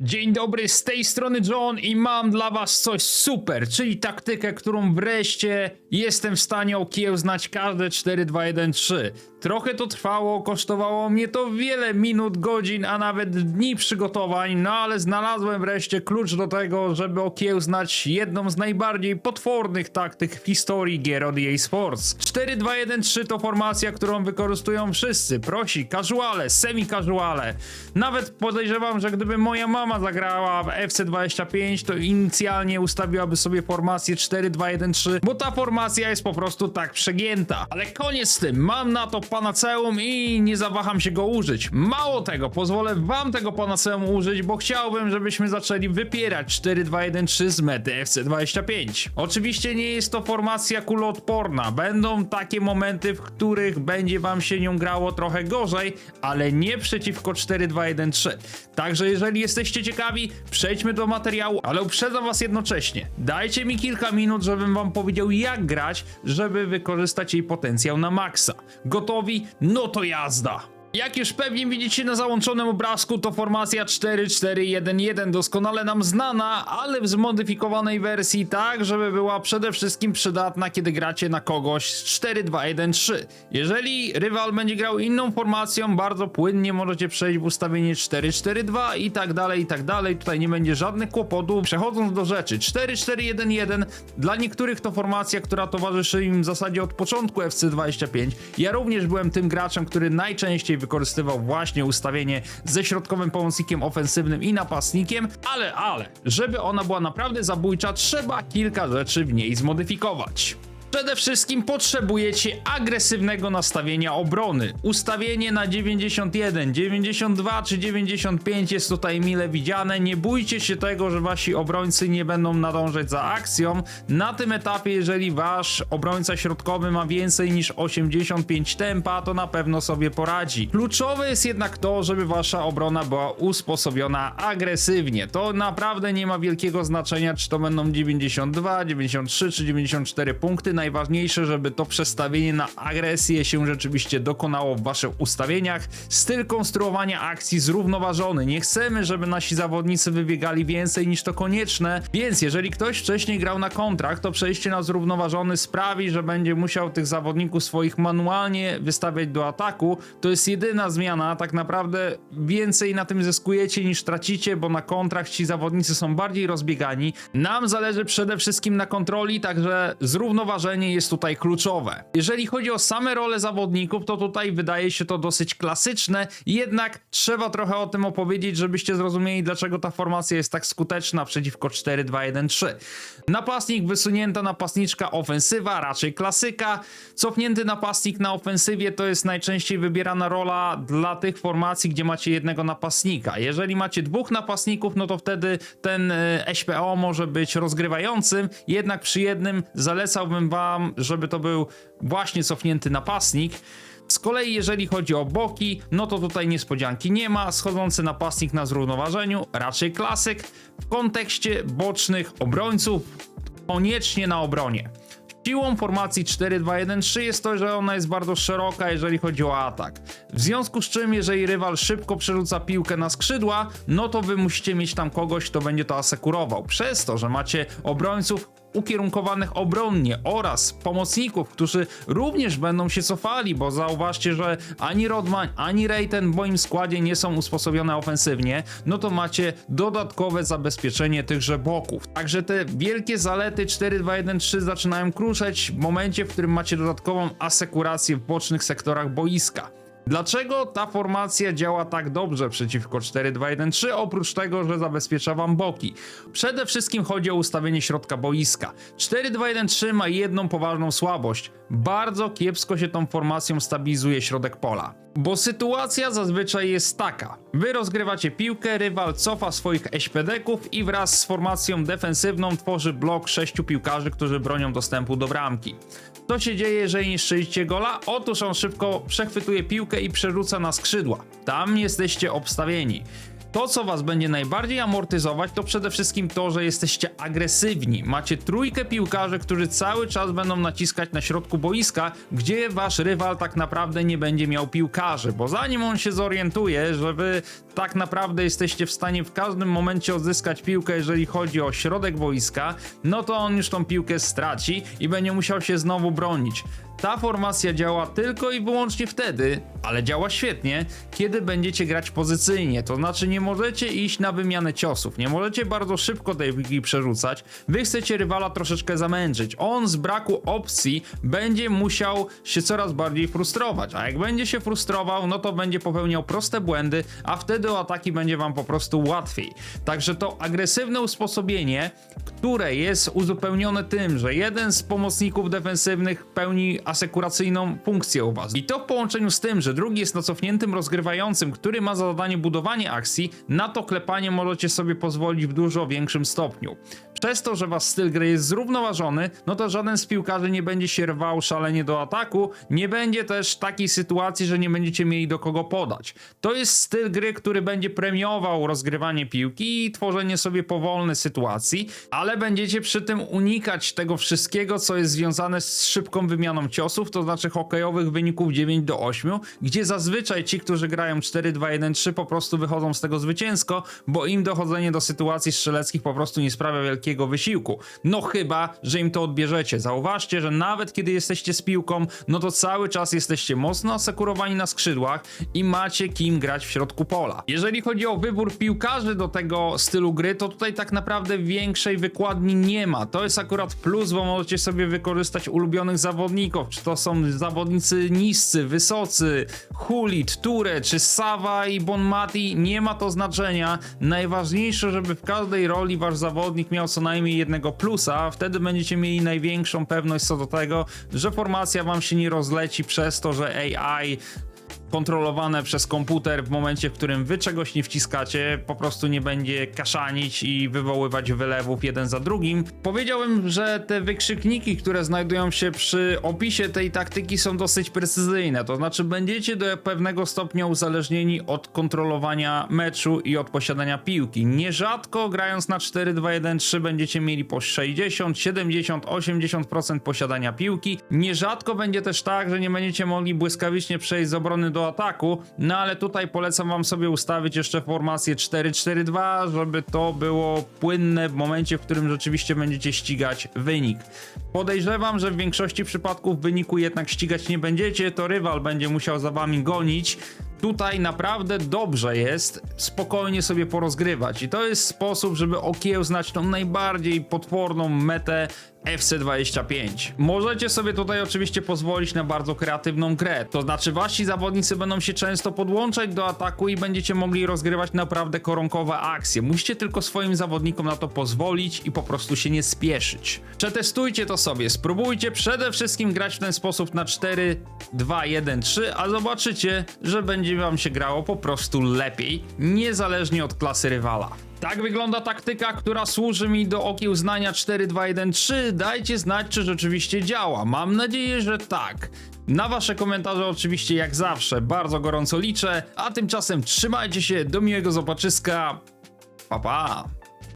Dzień dobry, z tej strony John i mam dla was coś super, czyli taktykę, którą wreszcie jestem w stanie okiełznać każde 4, 2, 1, 3. Trochę to trwało, kosztowało mnie to wiele minut, godzin, a nawet dni przygotowań, no ale znalazłem wreszcie klucz do tego, żeby okiełznać jedną z najbardziej potwornych taktyk w historii gier od EA Sports. 4, 2, 1, 3 to formacja, którą wykorzystują wszyscy, prosi, casuale, semi-casuale. Nawet podejrzewam, że gdyby moja mama zagrała w FC25, to inicjalnie ustawiłaby sobie formację 4-2-1-3, bo ta formacja jest po prostu tak przegięta. Ale koniec z tym, mam na to panaceum i nie zawaham się go użyć. Mało tego, pozwolę wam tego panaceum użyć, bo chciałbym, żebyśmy zaczęli wypierać 4-2-1-3 z mety FC25. Oczywiście nie jest to formacja kuloodporna, będą takie momenty, w których będzie wam się nią grało trochę gorzej, ale nie przeciwko 4-2-1-3. Także jeżeli jesteście ciekawi, przejdźmy do materiału, ale uprzedzam was jednocześnie. Dajcie mi kilka minut, żebym wam powiedział jak grać, żeby wykorzystać jej potencjał na maksa. Gotowi? No to jazda! Jak już pewnie widzicie na załączonym obrazku, to formacja 4-4-1-1 doskonale nam znana, ale w zmodyfikowanej wersji tak, żeby była przede wszystkim przydatna, kiedy gracie na kogoś z 4-2-1-3. Jeżeli rywal będzie grał inną formacją, bardzo płynnie możecie przejść w ustawienie 4-4-2 i tak dalej, i tak dalej. Tutaj nie będzie żadnych kłopotów. Przechodząc do rzeczy, 4-4-1-1 dla niektórych to formacja, która towarzyszy im w zasadzie od początku FC25. Ja również byłem tym graczem, który najczęściej wykorzystywał właśnie ustawienie ze środkowym pomocnikiem ofensywnym i napastnikiem, ale, ale, żeby ona była naprawdę zabójcza, trzeba kilka rzeczy w niej zmodyfikować. Przede wszystkim potrzebujecie agresywnego nastawienia obrony. Ustawienie na 91, 92 czy 95 jest tutaj mile widziane. Nie bójcie się tego, że wasi obrońcy nie będą nadążać za akcją. Na tym etapie, jeżeli wasz obrońca środkowy ma więcej niż 85 tempa, to na pewno sobie poradzi. Kluczowe jest jednak to, żeby wasza obrona była usposobiona agresywnie. To naprawdę nie ma wielkiego znaczenia, czy to będą 92, 93 czy 94 punkty najważniejsze, żeby to przestawienie na agresję się rzeczywiście dokonało w waszych ustawieniach. Styl konstruowania akcji zrównoważony. Nie chcemy, żeby nasi zawodnicy wybiegali więcej niż to konieczne, więc jeżeli ktoś wcześniej grał na kontrakt, to przejście na zrównoważony sprawi, że będzie musiał tych zawodników swoich manualnie wystawiać do ataku. To jest jedyna zmiana, tak naprawdę więcej na tym zyskujecie niż tracicie, bo na kontrakt ci zawodnicy są bardziej rozbiegani. Nam zależy przede wszystkim na kontroli, także jest tutaj kluczowe. Jeżeli chodzi o same role zawodników, to tutaj wydaje się to dosyć klasyczne, jednak trzeba trochę o tym opowiedzieć, żebyście zrozumieli, dlaczego ta formacja jest tak skuteczna przeciwko 4-2-1-3. Napastnik, wysunięta napastniczka, ofensywa, raczej klasyka. Cofnięty napastnik na ofensywie to jest najczęściej wybierana rola dla tych formacji, gdzie macie jednego napastnika. Jeżeli macie dwóch napastników, no to wtedy ten e, SPO może być rozgrywającym, jednak przy jednym zalecałbym wam, żeby to był właśnie cofnięty napastnik. Z kolei jeżeli chodzi o boki, no to tutaj niespodzianki nie ma. Schodzący napastnik na zrównoważeniu, raczej klasyk. W kontekście bocznych obrońców, koniecznie na obronie. Siłą formacji 4-2-1-3 jest to, że ona jest bardzo szeroka, jeżeli chodzi o atak. W związku z czym, jeżeli rywal szybko przerzuca piłkę na skrzydła, no to wy musicie mieć tam kogoś, kto będzie to asekurował. Przez to, że macie obrońców ukierunkowanych obronnie oraz pomocników, którzy również będą się cofali, bo zauważcie, że ani Rodman, ani Reiten w moim składzie nie są usposobione ofensywnie, no to macie dodatkowe zabezpieczenie tychże boków. Także te wielkie zalety 4-2-1-3 zaczynają kruszeć w momencie, w którym macie dodatkową asekurację w bocznych sektorach boiska. Dlaczego ta formacja działa tak dobrze przeciwko 4-2-1-3, oprócz tego, że zabezpiecza wam boki? Przede wszystkim chodzi o ustawienie środka boiska. 4-2-1-3 ma jedną poważną słabość. Bardzo kiepsko się tą formacją stabilizuje środek pola. Bo sytuacja zazwyczaj jest taka. Wy rozgrywacie piłkę, rywal cofa swoich eśpedeków i wraz z formacją defensywną tworzy blok sześciu piłkarzy, którzy bronią dostępu do bramki. Co się dzieje, jeżeli nie strzelicie gola? Otóż on szybko przechwytuje piłkę i przerzuca na skrzydła. Tam jesteście obstawieni. To, co was będzie najbardziej amortyzować, to przede wszystkim to, że jesteście agresywni. Macie trójkę piłkarzy, którzy cały czas będą naciskać na środku boiska, gdzie wasz rywal tak naprawdę nie będzie miał piłkarzy, bo zanim on się zorientuje, że wy tak naprawdę jesteście w stanie w każdym momencie odzyskać piłkę, jeżeli chodzi o środek boiska, no to on już tą piłkę straci i będzie musiał się znowu bronić. Ta formacja działa tylko i wyłącznie wtedy, ale działa świetnie, kiedy będziecie grać pozycyjnie. To znaczy, nie możecie iść na wymianę ciosów, nie możecie bardzo szybko tej piłki przerzucać. Wy chcecie rywala troszeczkę zamęczyć. On z braku opcji będzie musiał się coraz bardziej frustrować, a jak będzie się frustrował, no to będzie popełniał proste błędy, a wtedy o ataki będzie wam po prostu łatwiej. Także to agresywne usposobienie, które jest uzupełnione tym, że jeden z pomocników defensywnych pełni asekuracyjną funkcję u was. I to w połączeniu z tym, że drugi jest na cofniętym rozgrywającym, który ma za zadanie budowanie akcji, na to klepanie możecie sobie pozwolić w dużo większym stopniu. Przez to, że wasz styl gry jest zrównoważony, no to żaden z piłkarzy nie będzie się rwał szalenie do ataku, nie będzie też takiej sytuacji, że nie będziecie mieli do kogo podać. To jest styl gry, który będzie premiował rozgrywanie piłki i tworzenie sobie powolnej sytuacji, ale będziecie przy tym unikać tego wszystkiego, co jest związane z szybką wymianą ciosów, to znaczy hokejowych wyników 9 do 8, gdzie zazwyczaj ci, którzy grają 4-2-1-3 po prostu wychodzą z tego zwycięsko, bo im dochodzenie do sytuacji strzeleckich po prostu nie sprawia wielkiego wysiłku. No chyba, że im to odbierzecie. Zauważcie, że nawet kiedy jesteście z piłką, no to cały czas jesteście mocno asekurowani na skrzydłach i macie kim grać w środku pola. Jeżeli chodzi o wybór piłkarzy do tego stylu gry, to tutaj tak naprawdę większej wykładni nie ma. To jest akurat plus, bo możecie sobie wykorzystać ulubionych zawodników, czy to są zawodnicy niscy, wysocy, Hulit, Ture, czy Sawa i Bonmati, nie ma to znaczenia. Najważniejsze, żeby w każdej roli wasz zawodnik miał co najmniej jednego plusa, wtedy będziecie mieli największą pewność co do tego, że formacja wam się nie rozleci przez to, że AI kontrolowane przez komputer w momencie, w którym wy czegoś nie wciskacie, po prostu nie będzie kaszanić i wywoływać wylewów jeden za drugim. Powiedziałem, że te wykrzykniki, które znajdują się przy opisie tej taktyki są dosyć precyzyjne, to znaczy będziecie do pewnego stopnia uzależnieni od kontrolowania meczu i od posiadania piłki. Nierzadko grając na 4-2-1-3 będziecie mieli po 60, 70, 80% posiadania piłki. Nierzadko będzie też tak, że nie będziecie mogli błyskawicznie przejść z obrony do ataku, no ale tutaj polecam wam sobie ustawić jeszcze formację 4-4-2, żeby to było płynne w momencie, w którym rzeczywiście będziecie ścigać wynik. Podejrzewam, że w większości przypadków wyniku jednak ścigać nie będziecie, to rywal będzie musiał za wami gonić. Tutaj naprawdę dobrze jest spokojnie sobie porozgrywać i to jest sposób, żeby okiełznać tą najbardziej potworną metę FC25. Możecie sobie tutaj oczywiście pozwolić na bardzo kreatywną grę, to znaczy wasi zawodnicy będą się często podłączać do ataku i będziecie mogli rozgrywać naprawdę koronkowe akcje. Musicie tylko swoim zawodnikom na to pozwolić i po prostu się nie spieszyć. Przetestujcie to sobie, spróbujcie przede wszystkim grać w ten sposób na 4, 2, 1, 3, a zobaczycie, że będzie wam się grało po prostu lepiej, niezależnie od klasy rywala. Tak wygląda taktyka, która służy mi do okiełznania 4-2-1-3. Dajcie znać, czy rzeczywiście działa. Mam nadzieję, że tak. Na wasze komentarze oczywiście jak zawsze bardzo gorąco liczę, a tymczasem trzymajcie się, do miłego zobaczyska. Pa pa!